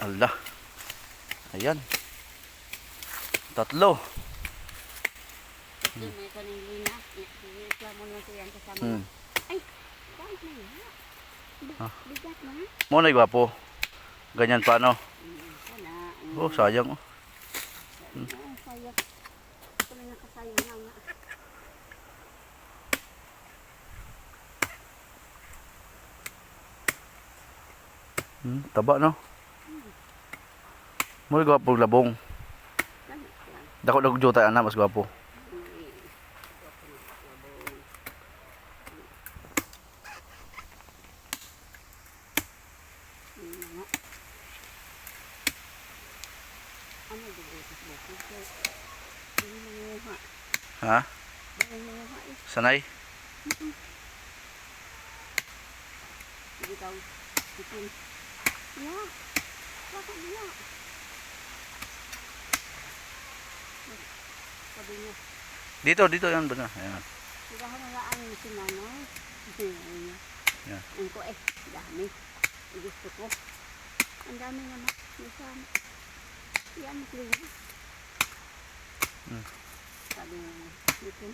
Allah. Ayan. Tatlo. Hmm. Bi- Ah. Bigat na. Mo na gwapo. Ganyan pa no. Hmm, Wala. Hmm. Oh, sayang oh. Na nga. Hmm, taba no. Na gwapo labong. Dako dako jota ana mas gwapo. Hmm. Ako na labong. Hmm, nga. Ano dubutas bukid? Hindi manguha. Ha? Hindi manguha eh. Sanay? Hindi daw. Bikin. Ya. Bakit niya? Sabi niya, Dito, dito yan ba na? Ayan. nalaan yung si niya. Yeah. Ang ko eh, dami. Gusto ko. Ang dami naman. Minsan, yan mo clean. Hmm. Sabi niya, bikin.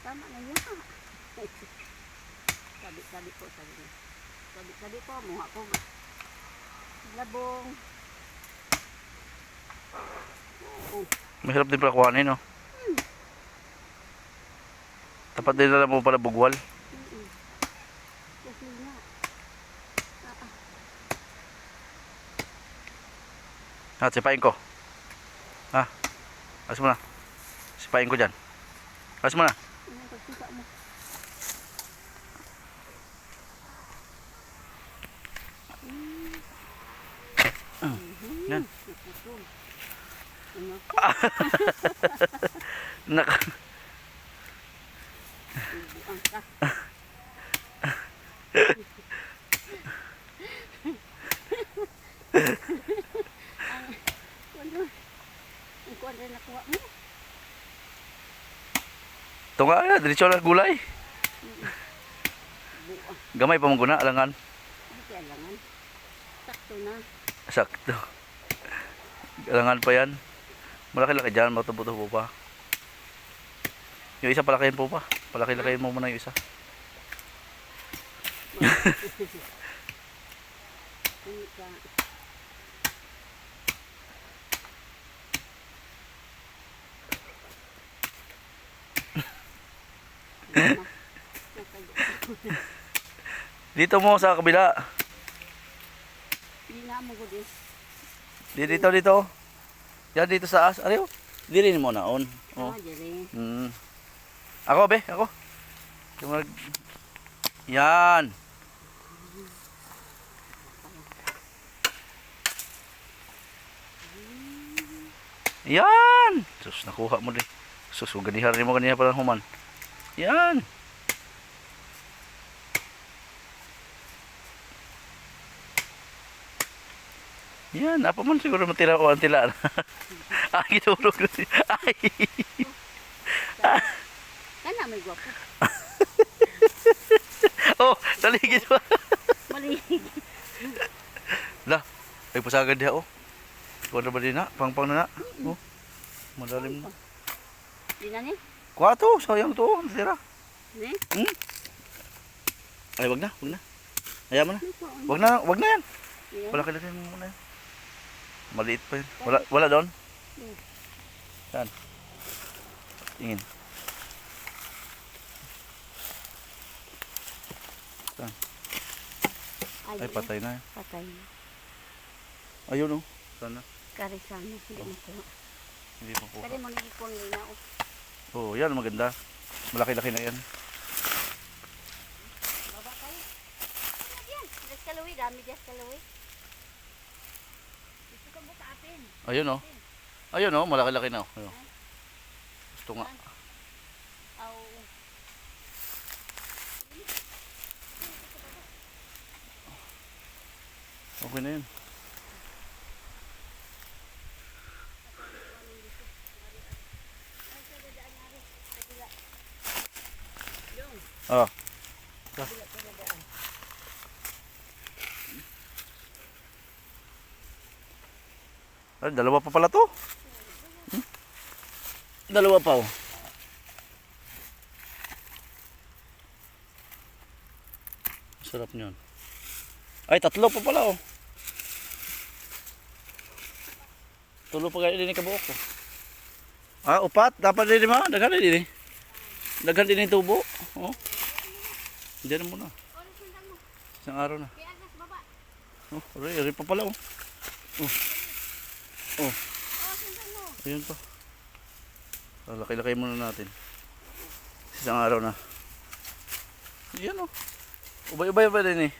Tama na yan. sabi, sabi ko, sabi niya. Sabi, sabi ko, muha ko. Labong. Mahirap din pala kuhanin no. Tapat din na mo pala bugwal. Mm-mm. Kasi nga. Ah, ah. Sipain ko. Ha? Alas mo na. Sipain ko dyan. Alas mo na. Mm. Yan. Naputol. Ano? Nak Ibuan ka. Ang kuwan Ang kuwan rin nakuha mo. Ito nga, ah, diretso lang gulay. Gamay pa mong guna, alangan. Hindi kailangan. Sakto na. Sakto. Alangan pa yan. Malaki-laki dyan, matubo-tubo pa. Yung isa palakihin po pa. Palaki-lakihin mo muna yung isa. Dito mo sa kabila. Dito, dito. Yan dito sa as. Ariyo. Dili mo naon. Oh. Ah, diri. Mm. Ako be, ako. Yung mag... Yan. Yan. Sus, nakuha mo din. Sus, huwag ganihar mo ganihar pala human. Yan. Yan, apa man siguro matira o antila. Ay, gitulog na siya. Ay. Kana may gwapo. Oh, taligid pa. Malig. Lah, ay pasagad diha oh. Kuha na ba din na? Pangpang na na. Oh. Malalim na. Di na ni? Kuha to, sayang to. Ang tira. Ni? Hmm? Ay, wag na, wag na. Hayaan mo na. Wag na, wag na yan. Wala kailangan mo muna yan. Maliit pa yun. Wala, wala doon? Saan? Tingin. Ay, di patay na. Patay na. Ayun oh. Sana. Karisana. Hindi mo ko. Hindi pa po. Kali mo nagikon na o. Oh, yan maganda. Malaki-laki na yan. Baba kayo. Ano yan? Dami des kalawi. Mo kaapin. Ayun oh. Ayun oh, malaki-laki na oh. Ayun. Gusto nga. Aw. Okay na yun. Oh. Ay, dalawa pa pala to. Hmm? Dalawa pa oh. Sarap niyan. Ay, tatlo pa pala oh. Tulo pa kayo din kabuok ko. Ah, upat. Dapat din ma. Daghan din eh. Daghan din yung tubo. Oh. Diyan muna. Isang araw na. Oh, rin, rin pa pala oh. Oh. Oh, Oh, ayun pa. Ah, Laki-laki muna natin. Isang araw na. Yan oh. Ubay-ubay pa din eh.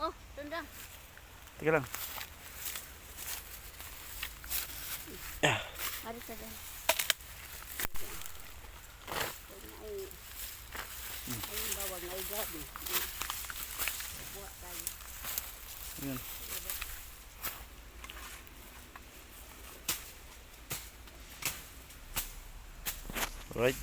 Oh, sundan. Teka lang. Mari sa dyan. Buwa tayo. Ayan. Right.